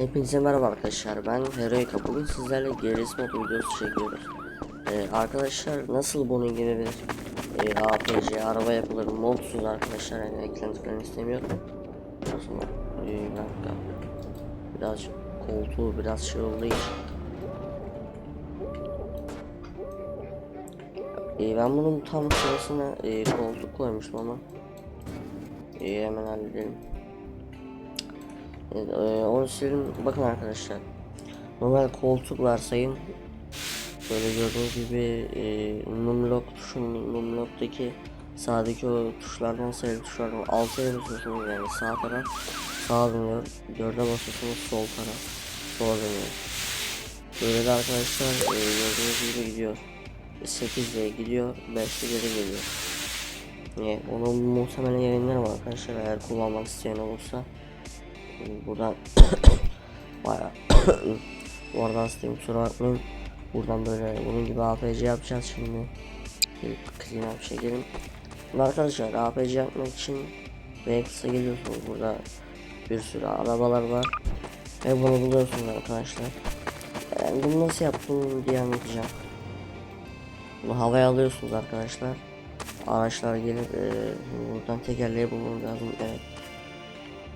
Hepinize merhaba arkadaşlar ben Heroika bugün sizlerle GRS mod videosu çekiyoruz. Ee, Arkadaşlar nasıl bunun gibi bir e, APC araba yapılır modsuz arkadaşlar yani eklenti falan istemiyorum Aslında e, bir dakika. Biraz koltuğu biraz şey olduğu için. E, Ben bunun tam sırasına e, koltuk koymuştum ama e, Hemen halledelim Evet, e, onu silin. Bakın arkadaşlar. Normal koltuk varsayın. Böyle gördüğünüz gibi e, numlock tuşun numlock'taki sağdaki o tuşlardan sayılı tuşlardan alta basıyorsunuz yani sağ taraf sağa dönüyor. Dörde basıyorsunuz sol taraf sola dönüyor. Böyle de arkadaşlar e, gördüğünüz gibi gidiyor. 8'de gidiyor 5'te geri geliyor. Yani onu muhtemelen yayınlarım arkadaşlar eğer kullanmak isteyen olursa. Buradan baya arada hastayım kusura bakmayın. Buradan böyle bunun gibi APC yapacağız şimdi. Bir clean up çekelim. Şimdi arkadaşlar APC yapmak için Vex'e geliyorsunuz burada bir sürü arabalar var. Ve bunu buluyorsunuz arkadaşlar. Yani bunu nasıl yaptım diye anlatacağım. Bunu havaya alıyorsunuz arkadaşlar. Araçlar gelip e, buradan tekerleği bulmam lazım. Evet.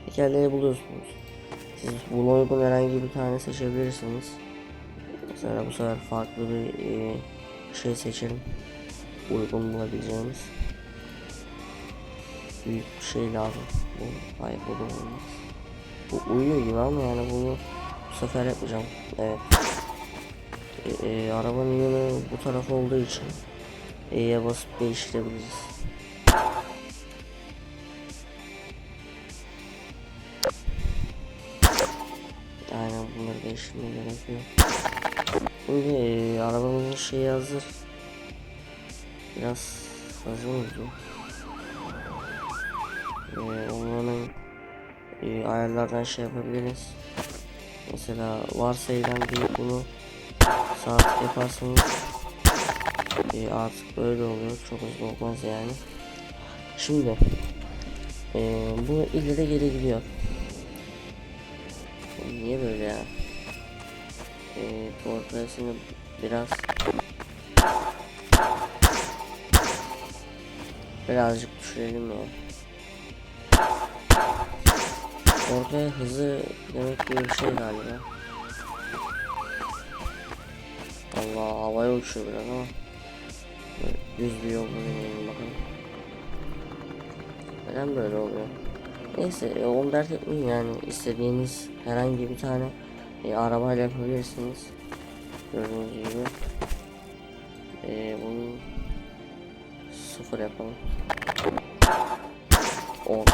Tekerleği buluyorsunuz. Siz buna uygun herhangi bir tane seçebilirsiniz. Mesela bu sefer farklı bir e, şey seçelim. Uygun bulabileceğimiz. Büyük bir şey lazım. Bu, hayır bu olmaz. Bu uyuyor gibi ama yani bunu bu sefer yapmayacağım. Evet. E, e, arabanın yönü bu taraf olduğu için E'ye basıp değiştirebiliriz. Değiştirmeye gerekiyor. Şimdi e, arabamızın şeyi hazır. Biraz hazır oldu. E, onların e, ayarlardan şey yapabiliriz. Mesela varsayılan bir bunu saat yaparsanız e, artık böyle oluyor. Çok hızlı olmaz yani. Şimdi e, bu ileri geri gidiyor. Niye böyle ya? Eee ortasını biraz birazcık düşürelim ya. Ortaya hızı demek gibi bir şey galiba. Allah havaya uçuyor biraz ama düz bir yol deneyelim bakalım. Neden böyle oluyor? Neyse e, onu dert etmeyin yani istediğiniz herhangi bir tane e, arabayla yapabilirsiniz. Gördüğünüz gibi. E, bunu sıfır yapalım. 10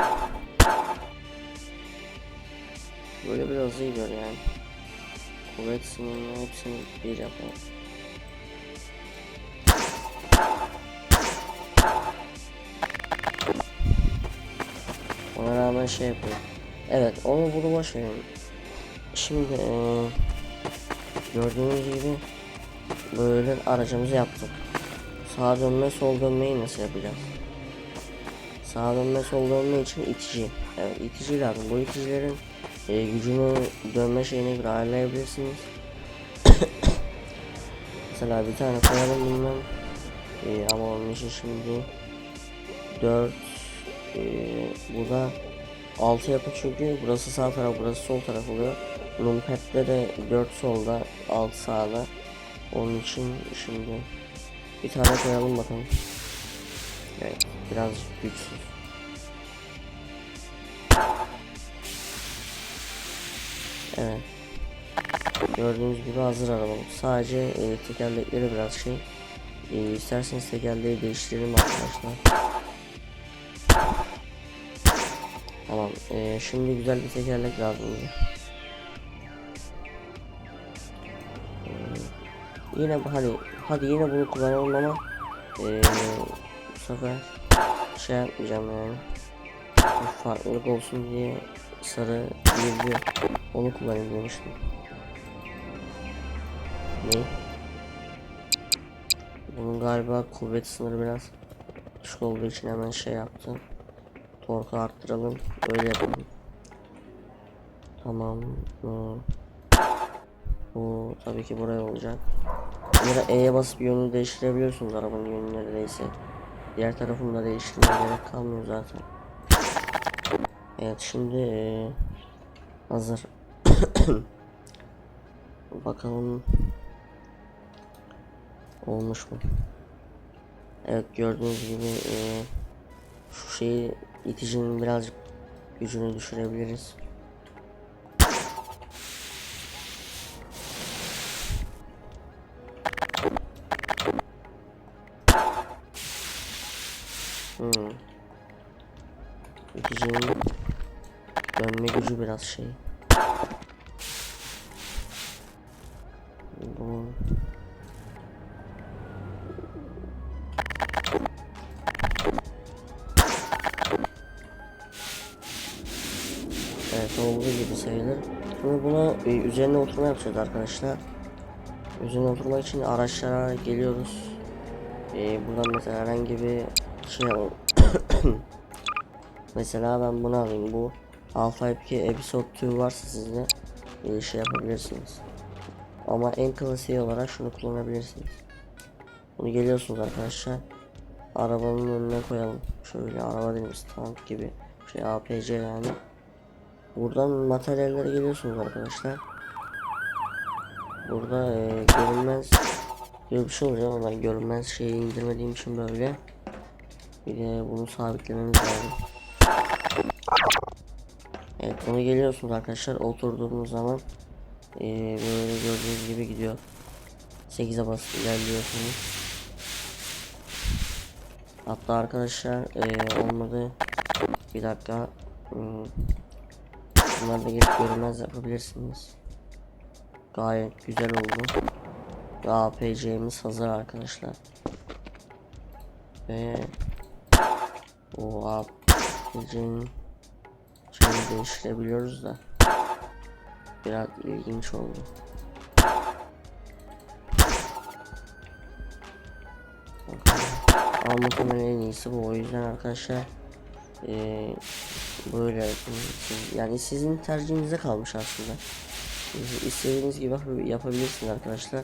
Böyle biraz iyi gör yani. Kuvvet sınırını hepsini bir yapalım. Ona rağmen şey yapıyor. Evet onu bunu boş. Şimdi ee, gördüğünüz gibi böyle aracımızı yaptık. Sağa dönme sol dönmeyi nasıl yapacağız? Sağa dönme sol dönme için itici. Evet itici lazım. Bu iticilerin e, gücünü dönme şeyine göre ayarlayabilirsiniz. Mesela bir tane koyalım bundan. E, ama onun için şimdi 4 e, bu da 6 yapı çünkü burası sağ taraf burası sol taraf oluyor. Numpad'de de 4 solda 6 sağda. Onun için şimdi bir tane koyalım bakalım. Evet biraz güçsüz. Evet. Gördüğünüz gibi hazır arabam. Sadece e, tekerlekleri biraz şey. E, isterseniz tekerleği değiştirelim arkadaşlar. Tamam. Ee, şimdi güzel bir tekerlek lazım bize. Yine hadi hadi yine bunu kullanalım ama ee, bu sefer şey yapmayacağım yani. Bir farklılık olsun diye sarı bir onu kullanayım demiştim. Ne? Bunun galiba kuvvet sınırı biraz düşük olduğu için hemen şey yaptım torku arttıralım öyle yapalım Tamam. Bu tabii ki buraya olacak. Burada E'ye basıp yönünü değiştirebiliyorsunuz arabanın yönü neredeyse. Diğer tarafını da değiştirmeye gerek kalmıyor zaten. Evet şimdi eee, hazır. Bakalım olmuş mu? Evet gördüğünüz gibi eee, şu şeyi iticinin birazcık gücünü düşürebiliriz. İticinin dönme gücü biraz şey. Bu Evet olduğu gibi sayılır. Şimdi bunu e, üzerine oturma yapacağız arkadaşlar. Üzerine oturmak için araçlara geliyoruz. E, buradan mesela herhangi bir şey. mesela ben bunu alayım. Bu 2 Episode 2 varsa sizde e, şey yapabilirsiniz. Ama en klasiği olarak şunu kullanabilirsiniz. Bunu geliyorsunuz arkadaşlar. Arabanın önüne koyalım. Şöyle araba dediğimiz tank gibi. Şey APC yani. Buradan materyallere geliyorsunuz arkadaşlar. Burada e, görünmez bir şey oluyor ama ben görünmez şeyi indirmediğim için böyle. Bir de bunu sabitlememiz lazım. Evet bunu geliyorsunuz arkadaşlar oturduğunuz zaman e, böyle gördüğünüz gibi gidiyor. 8'e basıp ilerliyorsunuz. Hatta arkadaşlar e, olmadı bir dakika hmm, Bunları da gelip görünmez yapabilirsiniz. Gayet güzel oldu. Ve APC'miz hazır arkadaşlar. Ve o APC'nin şeyini değiştirebiliyoruz da biraz ilginç oldu. Ama muhtemelen en iyisi bu o yüzden arkadaşlar eee böyle yani sizin tercihinize kalmış aslında. İstediğiniz gibi yap- yapabilirsiniz arkadaşlar.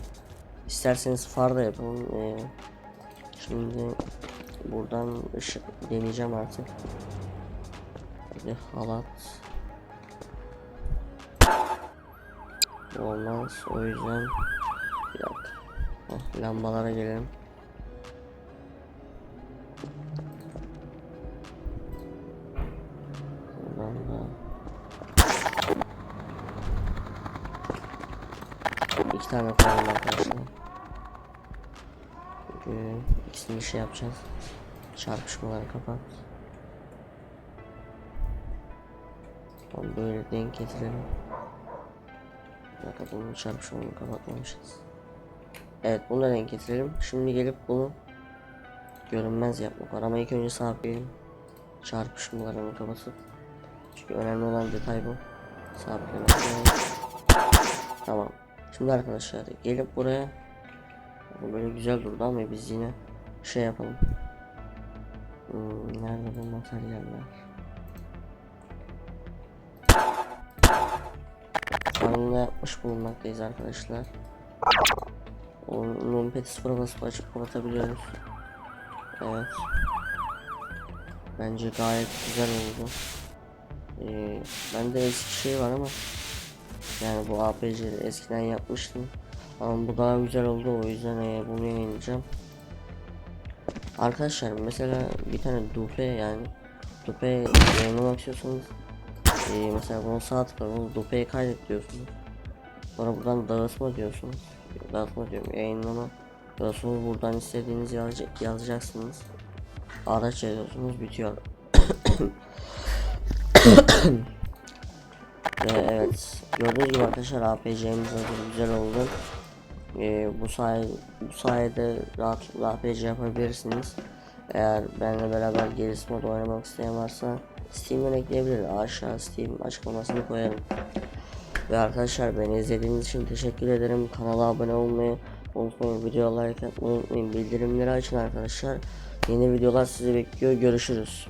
İsterseniz far da yapın. Ee, şimdi buradan ışık deneyeceğim artık. Hadi halat. Olmaz o yüzden bir dakika. Heh, lambalara gelelim. İki tane koyalım arkadaşlar. Çünkü ikisini şey yapacağız. Çarpışmaları kapat. Tamam böyle denk getirelim. Bunun çarpışmalarını kapatmamışız. Evet bunu da denk getirelim. Şimdi gelip bunu görünmez yapmak var ama ilk önce sabitleyelim. Çarpışmalarını kapatıp. Çünkü önemli olan detay bu. Sabitlemek. Tamam. Şimdi arkadaşlar gelip buraya bu böyle güzel durdu ama biz yine şey yapalım. Hmm, nerede bu materyaller? Farmda yapmış bulunmaktayız arkadaşlar. Onun peti sıfıra basıp açıp kapatabiliyoruz. Evet. Bence gayet güzel oldu. Ee, bende eski şey var ama yani bu APC'de eskiden yapmıştım. Ama bu daha güzel oldu o yüzden e, bunu yayınlayacağım. Arkadaşlar mesela bir tane dupe yani dupe yayınlamak istiyorsanız e, mesela bunu sağ tıkla bunu dupe'ye kaydet diyorsunuz. Sonra buradan dağıtma diyorsunuz. Dağıtma diyorum yayınlama diyorsunuz buradan istediğiniz yazacak, yazacaksınız. Araç yazıyorsunuz bitiyor. Ve evet gördüğünüz gibi arkadaşlar APC'miz hazır güzel oldu. Ee, bu sayede bu sayede rahatlıkla APC yapabilirsiniz. Eğer benimle beraber gerisi mod oynamak isteyen varsa Steam'den ekleyebilir. Aşağı Steam açıklamasını koyarım. Ve arkadaşlar beni izlediğiniz için teşekkür ederim. Kanala abone olmayı unutmayın. Video like atmayı unutmayın. Bildirimleri açın arkadaşlar. Yeni videolar sizi bekliyor. Görüşürüz.